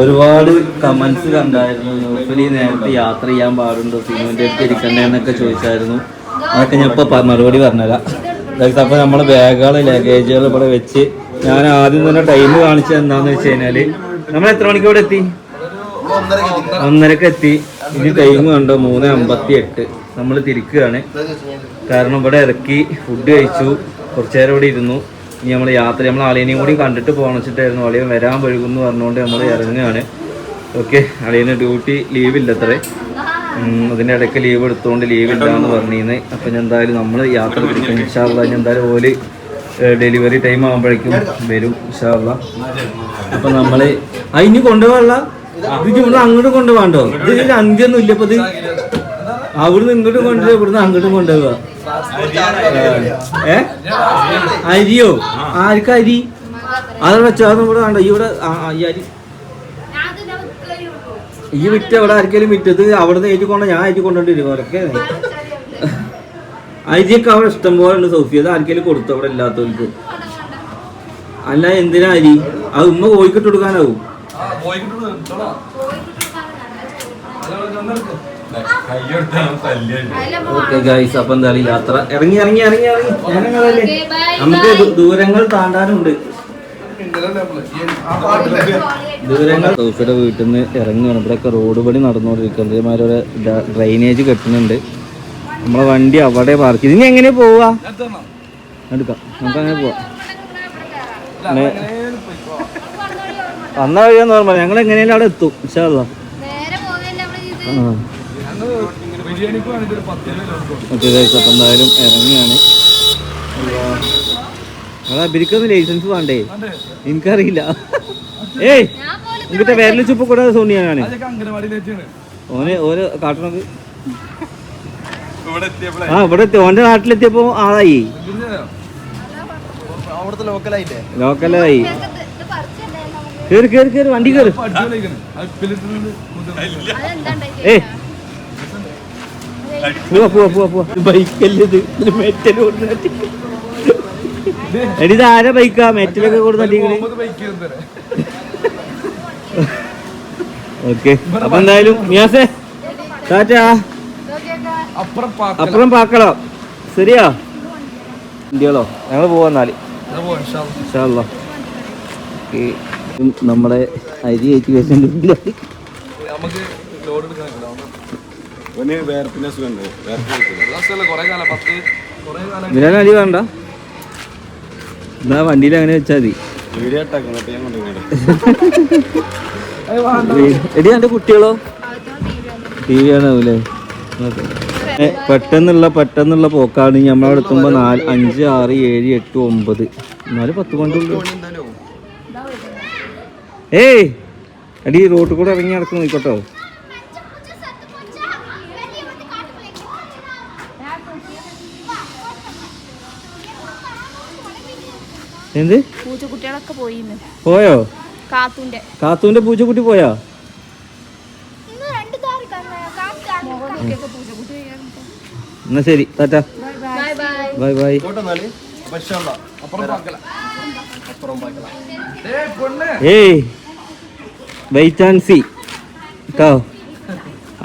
ഒരുപാട് കമന്റ്സ് കണ്ടായിരുന്നു. ന്യൂസിൽ നേരത്തെ യാത്ര ചെയ്യാൻ പാടുണ്ടോ? സിനിമന്റെ അടുത്ത് ഇരിക്കണ്ടേ എന്നൊക്കെ ചോദിച്ചായിരുന്നു. അതൊക്കെ ഞാൻ ഇപ്പൊ മറുപടി പറഞ്ഞുതരാം. Guys, അപ്പോൾ നമ്മൾ ബാഗുകൾ ലഗേജുകൾ ഇവിടെ വെച്ച് ഞാൻ ആദ്യം തന്നെ ടൈം കാണിച്ചത് എന്താണെന്ന് വെച്ച് കഴിഞ്ഞാൽ നമ്മൾ എത്ര മണിക്ക് ഇവിടെ എത്തി? ഒന്നരക്ക് എത്തി. ഇനി ടൈം കണ്ടോ? മൂന്ന് അമ്പത്തി എട്ട് നമ്മൾ തിരിക്കുകയാണ്. കാരണം ഇവിടെ ഇറക്കി ഫുഡ് കഴിച്ചു. കുറച്ചു നേരം ഇവിടെ ഇരുന്നു. ഇനി നമ്മൾ യാത്ര നമ്മൾ അളിയനെയും കൂടി കണ്ടിട്ട് പോകണം വെച്ചിട്ടായിരുന്നു. അളിയൻ വരാൻ വഴുകുന്നു പറഞ്ഞുകൊണ്ട് നമ്മൾ ഇറങ്ങുകയാണ്. ഓക്കെ അളിയന് ഡ്യൂട്ടി ലീവ് ഇല്ല അത്രേ അതിന്റെ ഇടയ്ക്ക് ലീവ് എടുത്തുകൊണ്ട് ലീവ് ഇല്ല എന്ന് പറഞ്ഞിരുന്നു അപ്പം ഞാൻ എന്തായാലും നമ്മൾ യാത്ര തിരിക്കും ഇൻഷാള്ള ഞാൻ എന്തായാലും ഓൽ ഡെലിവറി ടൈം ആകുമ്പോഴേക്കും വരും ഇൻഷാള്ള അപ്പം നമ്മൾ ഇനി കൊണ്ടുപോകാനുള്ള? ഇത് ഇവിടെ അങ്ങോട്ട് കൊണ്ടുപോകണ്ടോ? ഇത് അന്ത്യൊന്നും ഇല്ല ഇപ്പൊ ഇത് അവിടുന്ന് ഇങ്ങോട്ട് കൊണ്ടുപോയി ഇവിടുന്ന് അങ്ങോട്ടും കൊണ്ടുപോവുക അരിയോ? ആർക്ക അരി? അത് വെച്ചോ അതൊന്നും ഇവിടെ വേണ്ട ഇവിടെ ഈ അരി. ഈ വിറ്റ് അവിടെ ആർക്കെങ്കിലും വിറ്റത് അവിടുന്ന് നിന്ന് കൊണ്ട് ഞാൻ ഏറ്റി കൊണ്ടോണ്ടിരും അവരൊക്കെ. അരിയൊക്കെ അവിടെ ഇഷ്ടം പോലെ ഉണ്ട് സൗഫി. അത് ആർക്കെങ്കിലും കൊടുത്തു അവിടെ ഇല്ലാത്തവർക്ക്? അല്ല എന്തിനാ അരി? അത് ഉമ്മ കോഴിക്കിട്ട് കൊടുക്കാനാവും. ഓക്കെ ഗൈസ് അപ്പൊ എന്തായാലും യാത്ര. ഇറങ്ങി ഇറങ്ങി ഇറങ്ങി ഇറങ്ങി. നമുക്ക് ദൂരങ്ങൾ താണ്ടാനുണ്ട്. ദൂരങ്ങൾ. സോഫിയുടെ വീട്ടിൽ നിന്ന് ഇറങ്ങുകയാണ് ഇവിടെയൊക്കെ റോഡ് പണി നടന്നുകൊണ്ടിരിക്കുന്നത് ഇതേമാതിരി ഒരു ഡ്രൈനേജ് കെട്ടുന്നുണ്ട്. നമ്മളെ വണ്ടി അവിടെ പാർക്ക് ചെയ്ത്. ഇനി എങ്ങനെ പോവാ എടുക്കാം. നമുക്ക് അങ്ങനെ പോവാം. വന്ന വഴിയാന്ന് പറഞ്ഞാൽ ഞങ്ങൾ എങ്ങനെയാലും അവിടെ എത്തും ഇൻഷാല്ലാ ആ. ഓക്കെ ഗൈസ് അപ്പം എന്തായാലും ഇറങ്ങിയാണ്. അതാ ലൈസൻസ് വേണ്ടേ? എനിക്കറിയില്ല. ഏയ് എന്നിട്ട് വിരൽ ചുപ്പ് കൂടാതെ സോണിയാണ് ഓന് ഓരോ കാട്ടണത്. ആ ഇവിടെ എത്തി. ഓന്റെ നാട്ടിലെത്തിയപ്പോ ആളായി. ലോക്കലായി. കേറി കേറി കേറി വണ്ടി കേറി. ഏയ് ഇത് എടി ആരാ ബൈക്കാ മെറ്റലൊക്കെ കൊടുത്തിട്ട് ഓക്കെ അപ്പൊ എന്തായാലും മിയാസേ ടാറ്റാ. അപ്പുറം പാക്കളോ. ശരിയാ? ഇന്ത്യകളോ ഞങ്ങൾ പോവാന്നാൽ നമ്മളെ നമ്മുടെ അരി കയറ്റി വെച്ചിട്ടുണ്ട് നമുക്ക് ലോഡ് എടുക്കാനില്ല വേർപ്പിന്റെ സുഖമുണ്ട് കൊറേ കാലം പത്ത് കൊറേ കാലം ഇതിനാണ് അരി വേണ്ട. എന്നാ വണ്ടിയിൽ അങ്ങനെ വെച്ചാൽ മതി. വീഡിയോ ഇട്ടാക്കും എന്നിട്ട് ഞാൻ കൊണ്ടുപോയി എടി എന്റെ കുട്ടികളോ? ടി വി ആണാവൂലേ? പെട്ടെന്നുള്ള പെട്ടെന്നുള്ള പോക്കാണ്. നമ്മളവിടെ എടുക്കുമ്പോ നാല് അഞ്ച് ആറ് ഏഴ് എട്ട് ഒമ്പത്. നാല് പത്ത് കൊണ്ടുള്ളൂ ഏയ് അടി റോട്ടിൽ കൂടെ ഇറങ്ങി നടക്കുന്നു നോക്കട്ടോ എന്ത് പൂച്ചക്കുട്ടികളൊക്കെ പോയിന്ന് പോയോ കാത്തുന്റെ കാത്തൂന്റെ പൂച്ചക്കുട്ടി പോയാ മുഖമൊക്കെ പൂച്ചക്കുട്ടി എന്നാ ശരി tata bye bye bye bye കോട്ടെന്നാല് അപ്പുറം പാക്കല അപ്പുറം പാക്കല ഏയ് വെയിറ്റ് ആൻഡ് സി കേട്ടോ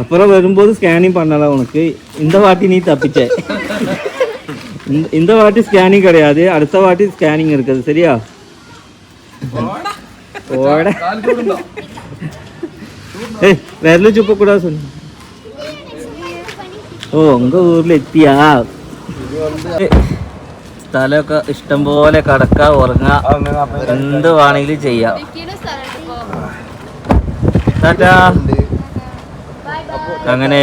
அப்புறம் வரும்போது ஸ்கேனிங் பண்ணலாம் உனக்கு இந்த வாட்டி நீ தப்பிச்ச இந்த- இந்த வாட்டி ஸ்கேனிங் கிடையாது அடுத்த வாட்டி ஸ்கேனிங் இருக்குது சரியா ஓட ஏய் விரல சுப்ப கூட சொல்லு ഓ ഉങ്ക ഊരിലെത്തിയാ ഏയ്, സ്ഥലമൊക്കെ ഇഷ്ടം പോലെ കടക്ക ഉറങ്ങാ എന്ത് വേണമെങ്കിലും ചെയ്യാം ടാറ്റാ അങ്ങനെ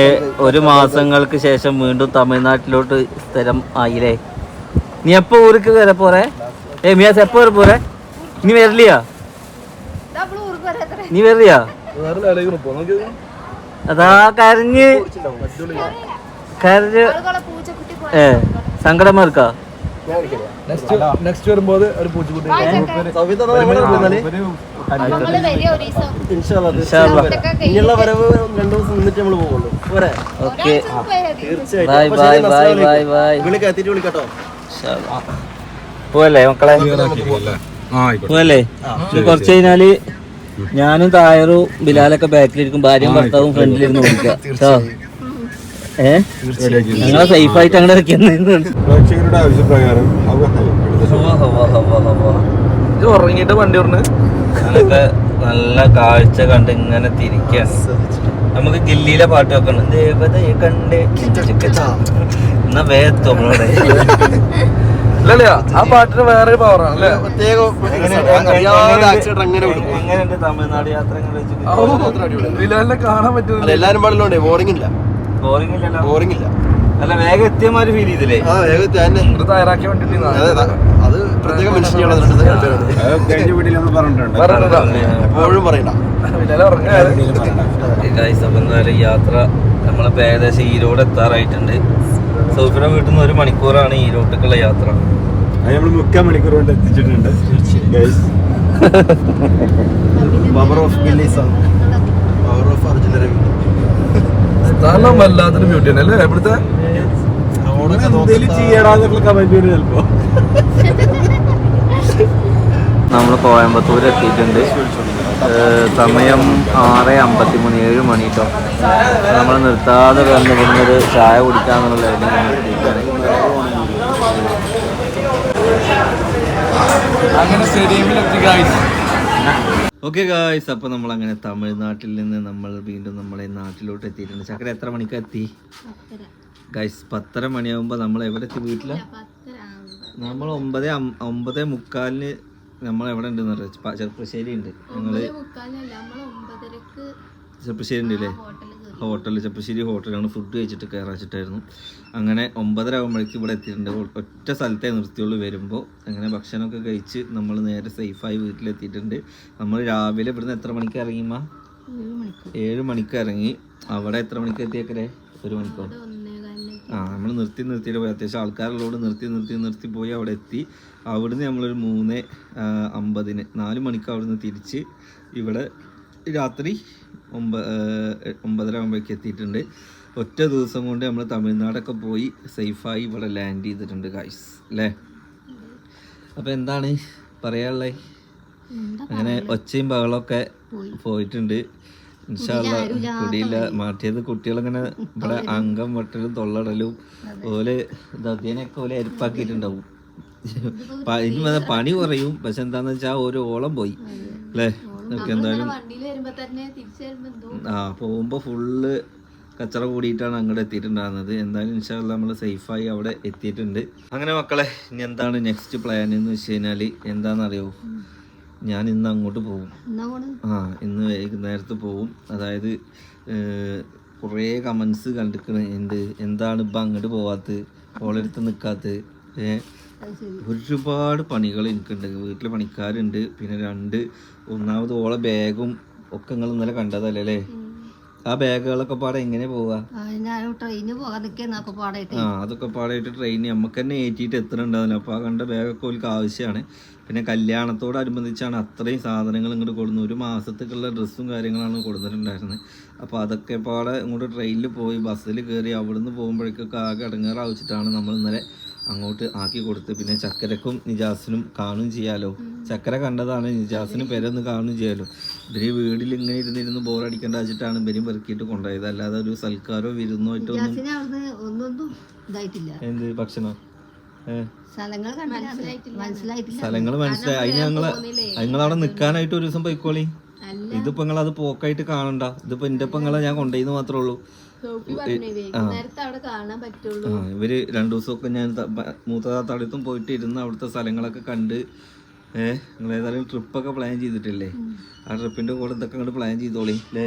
ഒരു മാസങ്ങൾക്ക് ശേഷം വീണ്ടും തമിഴ്നാട്ടിലോട്ട് സ്ഥിരം ആയില്ലേ? നീ എപ്പോ ഊർക്ക് വരെ പോരെ? ഏ മിയാസ് എപ്പോ വരെ പോരെ? നീ വരില്ലയാ നീ വരില്ലയാ അതാ കരഞ്ഞ് കരഞ്ഞ് ഏ സങ്കടം ഇരിക്കാ നെക്സ്റ്റ് നെക്സ്റ്റ് വരുമ്പോ ഒരു പൂച്ചക്കുട്ടി. ഇനിയുള്ള വരവ് രണ്ടു ദിവസം നിന്നിട്ട് നമ്മൾ പോകുള്ളൂ പോരെ? ഓക്കെ. തീർച്ചയായിട്ടും. ബൈ അപ്പൊ ബൈ ശരി, ബൈ അസ്സലാമു ബൈ അലൈക്കും. ബൈ വിളിക്കാം എത്തിയിട്ട് വിളിക്കാട്ടോ. പോവല്ലേ മക്കളെ? ആ പോവല്ലേ? കുറച്ച് കഴിഞ്ഞാൽ ഞാനും തായറും ബിലാലൊക്കെ ബാക്കിലിരിക്കും ഭാര്യയും ഭർത്താവും ഫ്രണ്ടിലിരുന്ന് വിളിക്കാം. കേട്ടോ? ഏ? ഞങ്ങളെ സേഫ് ആയിട്ട് അങ്ങനെ ഇരിക്കുന്നത് പ്രേക്ഷകരുടെ ആവശ്യപ്രകാരം ഉറങ്ങിയിട്ട് വണ്ടി ഞാനൊക്കെ നല്ല കാഴ്ച കണ്ട് ഇങ്ങനെ തിരിക്കാൻ നമുക്ക് ഗില്ലിയിലെ പാട്ട് വെക്കണം. ദേവതയെ കണ്ടേ എന്നാ വേത്തോ അല്ലല്ലോ ആ പാട്ടിന് വേറെ പവറാണ് അല്ലേ? എങ്ങനെയുണ്ട് തമിഴ്നാട് യാത്ര ബിലാലിനെ കാണാൻ പറ്റുന്നില്ല എല്ലാരും പാടില്ലോണ്ടേ ബോറിംഗ് ഇല്ല. ബോറിംഗ് ഇല്ല ബോറിംഗ് ഇല്ല. അല്ല വേഗം എത്തിയമാര് ഫീൽ ചെയ്തില്ലേ? ആ വേഗം തയ്യാറാക്കിയ വണ്ടി അത് പ്രത്യേകം മെൻഷൻ കഴിഞ്ഞ വീട്ടിൽ നമ്മൾ പറഞ്ഞിട്ടുണ്ട്. എപ്പോഴും പറയണ്ട. യാത്ര നമ്മളെ ഏകദേശം ഈരോട് എത്താറായിട്ടുണ്ട്. സൗഫിയുടെ വീട്ടിൽ നിന്ന് ഒരു മണിക്കൂറാണ് ഈരോട്ടേക്കുള്ള യാത്ര. നമ്മൾ മുക്കാൽ മണിക്കൂർ കൊണ്ട് എത്തിച്ചിട്ടുണ്ട്. പവർ ഓഫ് ബില്ലീസ് പവർ ഓഫ് അർജുന സ്ഥലം വല്ലാത്തൊരു ബ്യൂട്ടി തന്നെ അല്ലേ? ഇവിടുത്തെ നമ്മൾ കോയമ്പത്തൂർ എത്തിയിട്ടുണ്ട്. സമയം ആറ് അമ്പത്തി മൂന്ന് ഏഴ് മണി കേട്ടോ നമ്മൾ നിർത്താതെ വന്ന് ഇവിടുന്നൊരു ചായ കുടിക്കാന്നുള്ള അങ്ങനെ സ്റ്റേഡിയമിലെത്തി ഗായ്സ് ഓക്കെ ഗായ്സ് അപ്പോൾ നമ്മൾ അങ്ങനെ തമിഴ്നാട്ടിൽ നിന്ന് നമ്മൾ വീണ്ടും നമ്മളെ നാട്ടിലോട്ട് എത്തിയിട്ടുണ്ട്. ചക്കര എത്ര മണിക്ക് എത്തി? ഗൈസ് പത്തര മണിയാകുമ്പോൾ നമ്മൾ എവിടെ എത്തി വീട്ടിൽ നമ്മൾ ഒമ്പത് ഒമ്പത് മുക്കാലിന് നമ്മൾ എവിടെ ഉണ്ടെന്ന് പറയാം ചെറുപ്പശ്ശേരി ഉണ്ട്. ചെറുപ്പശ്ശേരി ഉണ്ട് അല്ലേ ഹോട്ടലിൽ ചെപ്പശ്ശേരി ഹോട്ടലാണ് ഫുഡ് കഴിച്ചിട്ട് കയറാച്ചിട്ടായിരുന്നു. അങ്ങനെ ഒമ്പതര ആകുമ്പോഴേക്ക് ഇവിടെ എത്തിയിട്ടുണ്ട്. ഒറ്റ സ്ഥലത്തെ നിർത്തിയുള്ളൂ. വരുമ്പോൾ അങ്ങനെ ഭക്ഷണമൊക്കെ കഴിച്ച് നമ്മൾ നേരെ സേഫായി വീട്ടിലെത്തിയിട്ടുണ്ട്. നമ്മൾ രാവിലെ ഇവിടുന്ന് എത്ര മണിക്ക് ഇറങ്ങിമ്മ ഏഴ് മണിക്ക്. ഇറങ്ങി. അവിടെ എത്ര മണിക്ക് എത്തിയേക്കരെ ഒരു മണിക്കോ? ആ നമ്മൾ നിർത്തി നിർത്തിയിട്ട് പോയി. അത്യാവശ്യം ആൾക്കാരുള്ളോട് നിർത്തി നിർത്തി നിർത്തി പോയി അവിടെ എത്തി. അവിടുന്ന് നമ്മളൊരു മൂന്ന് അമ്പതിന് നാല് മണിക്ക് അവിടുന്ന് തിരിച്ച് ഇവിടെ രാത്രി ഒമ്പ ഒമ്പതര ആകുമ്പോഴേക്ക് എത്തിയിട്ടുണ്ട്. ഒറ്റ ദിവസം കൊണ്ട് നമ്മൾ തമിഴ്നാടൊക്കെ പോയി സേഫായി ഇവിടെ ലാൻഡ് ചെയ്തിട്ടുണ്ട് ഗൈസ് അല്ലേ അപ്പോൾ എന്താണ് പറയാനുള്ളത് അങ്ങനെ ഒച്ചയും ബഹളമൊക്കെ പോയിട്ടുണ്ട്. ഇൻഷാല്ല കുടിയില്ല. മാറ്റിയത് കുട്ടികളിങ്ങനെ ഇവിടെ അംഗം വെട്ടലും തൊള്ളടലും ഓൽ ദതിയനൊക്കെ ഓലെ അരിപ്പാക്കിയിട്ടുണ്ടാവും ഇനി പണി കുറയും. പക്ഷെ എന്താണെന്ന് വെച്ചാൽ ഒരു ഓളം പോയി. അല്ലേ നമുക്ക് എന്തായാലും വണ്ടിയിൽ വരുമ്പോൾ തന്നെ തിരിച്ചു വരുമ്പോൾ എന്തോ ആ പോകുമ്പോൾ ഫുള്ള് കച്ചറ കൂടിയിട്ടാണ് അങ്ങോട്ട് എത്തിയിട്ടുണ്ടായിരുന്നത്. എന്തായാലും ഇൻഷാല്ല നമ്മൾ സേഫായി അവിടെ എത്തിയിട്ടുണ്ട്. അങ്ങനെ മക്കളെ ഇനി എന്താണ് നെക്സ്റ്റ് പ്ലാൻ എന്ന് വെച്ച് കഴിഞ്ഞാൽ എന്താണെന്നറിയോ? ഞാൻ ഇന്ന് അങ്ങോട്ട് പോകും. ആ ഇന്ന് വൈകുന്നേരത്ത് പോകും. അതായത് കുറേ കമൻസ് കണ്ടിരിക്കണ എന്ത്? എന്താണ് ഇപ്പം അങ്ങോട്ട് പോവാത്തത്? ഓളെടുത്ത് നിൽക്കാത്തത് ഒരുപാട് പണികൾ എനിക്കുണ്ട്. വീട്ടിൽ പണിക്കാരുണ്ട്. പിന്നെ രണ്ട് ഒന്നാമത് ഓളെ ബാഗും ഒക്കെ നിങ്ങൾ ഇന്നലെ കണ്ടതല്ലേ അല്ലേ? ആ ബാഗുകളൊക്കെ പാടെ എങ്ങനെ പോവാ? ആ അതൊക്കെ പാടായിട്ട്. ട്രെയിൻ നമുക്ക് തന്നെ ഏറ്റിട്ട് എത്തണുണ്ടാവില്ല അപ്പൊ ആ കണ്ട ബാഗൊക്കെ ഓർക്ക് ആവശ്യമാണ് പിന്നെ കല്യാണത്തോടനുബന്ധിച്ചാണ് അത്രയും സാധനങ്ങൾ ഇങ്ങോട്ട് കൊടുക്കുന്നത് ഒരു മാസത്തേക്കുള്ള ഡ്രസ്സും കാര്യങ്ങളാണ് കൊടുത്തിട്ടുണ്ടായിരുന്നത് അപ്പോൾ അതൊക്കെ പാടെ ഇങ്ങോട്ട് ട്രെയിനിൽ പോയി ബസ്സിൽ കയറി അവിടുന്ന് പോകുമ്പോഴേക്കൊക്കെ ആകെ ഇടങ്ങാറാവിച്ചിട്ടാണ് നമ്മൾ ഇന്നലെ അങ്ങോട്ട് ആക്കി കൊടുത്ത് പിന്നെ ചക്കരക്കും നിജാസിനും കാണും ചെയ്യാലോ. ചക്കര കണ്ടതാണ് നിജാസിന് പേരൊന്ന് കാണും ചെയ്യാലോ. ഇവർ വീട്ടിൽ ഇങ്ങനെ ഇരുന്നിരുന്ന് ബോറടിക്കേണ്ട വെച്ചിട്ടാണ് ഇവരും പെറുക്കിയിട്ട് കൊണ്ടുപോയത്. അല്ലാതെ ഒരു സൽക്കാരോ വിരുന്നോ ഇതായിട്ടില്ല. എന്ത് ഭക്ഷണം? സ്ഥലങ്ങൾ മനസ്സിലായി. അതിന് ഞങ്ങൾ നിങ്ങളവിടെ നിൽക്കാനായിട്ട് ഒരു ദിവസം പോയിക്കോളി. ഇതിപ്പോ നിങ്ങൾ അത് പോക്കായിട്ട് കാണണ്ട. ഇതിപ്പോ എന്റെ ഇപ്പൊ നിങ്ങളെ ഞാൻ കൊണ്ടുപോയിന്ന് മാത്രമേ ഉള്ളൂ. ഇവർ രണ്ടു ദിവസമൊക്കെ ഞാൻ മൂത്തതാത്താളിത്തും ബ- മൂത്ത താത്തടുത്തും പോയിട്ട് ഇരുന്ന് അവിടുത്തെ സ്ഥലങ്ങളൊക്കെ കണ്ട് ഏഹ് നിങ്ങൾ ഏതായാലും ട്രിപ്പൊക്കെ പ്ലാൻ ചെയ്തിട്ടില്ലേ? ആ ട്രിപ്പിന്റെ കൂടെ ഇതൊക്കെ അങ്ങോട്ട് പ്ലാൻ ചെയ്തോളി അല്ലേ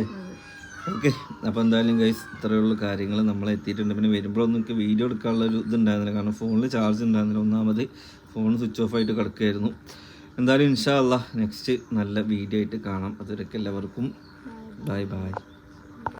ഓക്കെ അപ്പോൾ എന്തായാലും ഗൈസ് ഇത്രയുള്ള കാര്യങ്ങൾ നമ്മൾ എത്തിയിട്ടുണ്ട്. പിന്നെ വരുമ്പോഴൊന്നും എനിക്ക് വീഡിയോ എടുക്കാനുള്ള ഒരു ഇതുണ്ടായിരുന്നില്ല കാരണം ഫോണിൽ ചാർജ് ഉണ്ടായിരുന്നില്ല. ഒന്നാമത് ഫോൺ സ്വിച്ച് ഓഫ് ആയിട്ട് കിടക്കുകയായിരുന്നു എന്തായാലും ഇൻഷാ അല്ല നെക്സ്റ്റ് നല്ല വീഡിയോ ആയിട്ട് കാണാം. അതുവരെയൊക്കെ എല്ലാവർക്കും. Bye bye